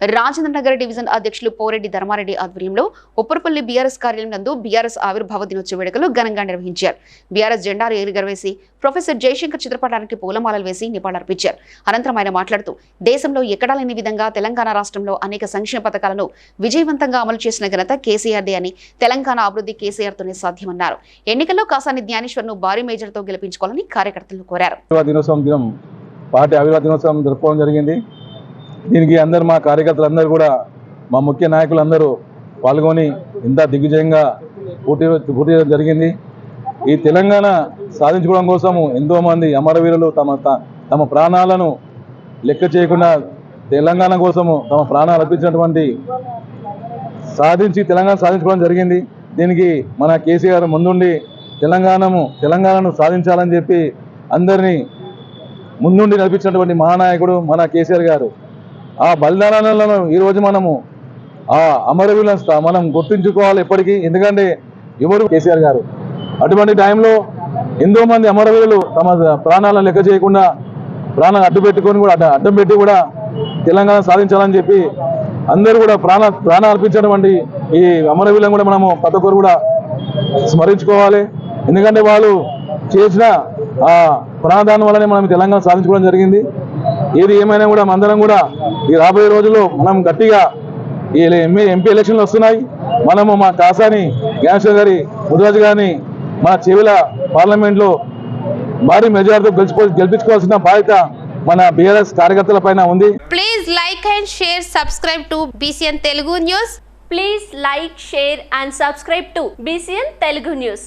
Rajendra Nagar division అధ్యక్షులు పోరెడ్డి ధర్మారెడ్డి ఆధ్వర్యంలో Upparapalli BRS కార్యాలయం నందు బీఆర్ఎస్ ఆవిర్భావ దినోత్సవ వేడుకలు ఘనంగా నిర్వహించారు. బీఆర్ఎస్ జెండాలు ఎగురవేసి ప్రొఫెసర్ జయశంకర్ చిత్రపటానికి పూలమాలలు వేసి నివాళులర్పించారు. అనంతరం ఆయన మాట్లాడుతూ దేశంలో ఎక్కడా లేని విధంగా తెలంగాణ రాష్ట్రంలో అనేక సంక్షేమ పథకాలను విజయవంతంగా అమలు చేసిన ఘనత కేసీఆర్దే అని తెలంగాణ అభివృద్ధి కేసీఆర్తోనే సాధ్యమన్నారు. ఎన్నికల్లో కాసాని జ్ఞానేశ్వర్ను భారీ మేజర్తో గెలిపించుకోవాలని కార్యకర్తలు కోరారు. పార్టీ ఆవిర్భావ దినోత్సవం జరుపుకోవడం జరిగింది. దీనికి అందరు మా కార్యకర్తలందరూ కూడా మా ముఖ్య నాయకులందరూ పాల్గొని ఇంత దిగ్విజయంగా పోటీ పోటీ జరిగింది. ఈ తెలంగాణ సాధించుకోవడం కోసము ఎంతోమంది అమరవీరులు తమ త- తమ ప్రాణాలను లెక్క చేయకుండా తెలంగాణ కోసము తమ ప్రాణాలు అర్పించినటువంటి సాధించి తెలంగాణ సాధించుకోవడం జరిగింది. దీనికి మన కేసీఆర్ ముందుండి తెలంగాణము తెలంగాణను సాధించాలని చెప్పి అందరినీ ముందుండి నడిపించినటువంటి మహానాయకుడు మన కేసీఆర్ గారు. ఆ బలిదానాలను ఈరోజు మనము ఆ అమరవీరులను మనం గుర్తుంచుకోవాలి ఎప్పటికీ. ఎందుకంటే ఎవరు కేసీఆర్ గారు? అటువంటి టైంలో ఎంతో మంది అమరవీరులు తమ ప్రాణాలను లెక్క చేయకుండా ప్రాణాలు అడ్డు పెట్టుకొని కూడా అడ్డ- అడ్డం పెట్టి కూడా తెలంగాణ సాధించాలని చెప్పి అందరూ కూడా ప్రాణ ప్రాణ అర్పించినటువంటి ఈ అమరవీరులను కూడా మనము ప్రతి ఒక్కరు కూడా స్మరించుకోవాలి. ఎందుకంటే వాళ్ళు చేసిన ఆ ప్రాణదానం వల్లనే మనం తెలంగాణ సాధించుకోవడం జరిగింది. ఏది ఏమైనా కూడా మందరం కూడా ఈ రాబోయే రోజుల్లో మనం గట్టిగా ఈ ఎంపీ ఎంపీ ఎలక్షన్లు వస్తున్నాయి. మనము మా కాసాని జ్ఞానేశ్వర్ గారి ముదిరాజు గారిని మన చెవిల పార్లమెంట్లో భారీ మెజార్టీతో గెలిచిపో గెలిపించుకోవాల్సిన బాధ్యత మన బీఆర్ఎస్ కార్యకర్తల పైన ఉంది. Please like and share subscribe to BCN Telugu news please like share and subscribe to BCN Telugu news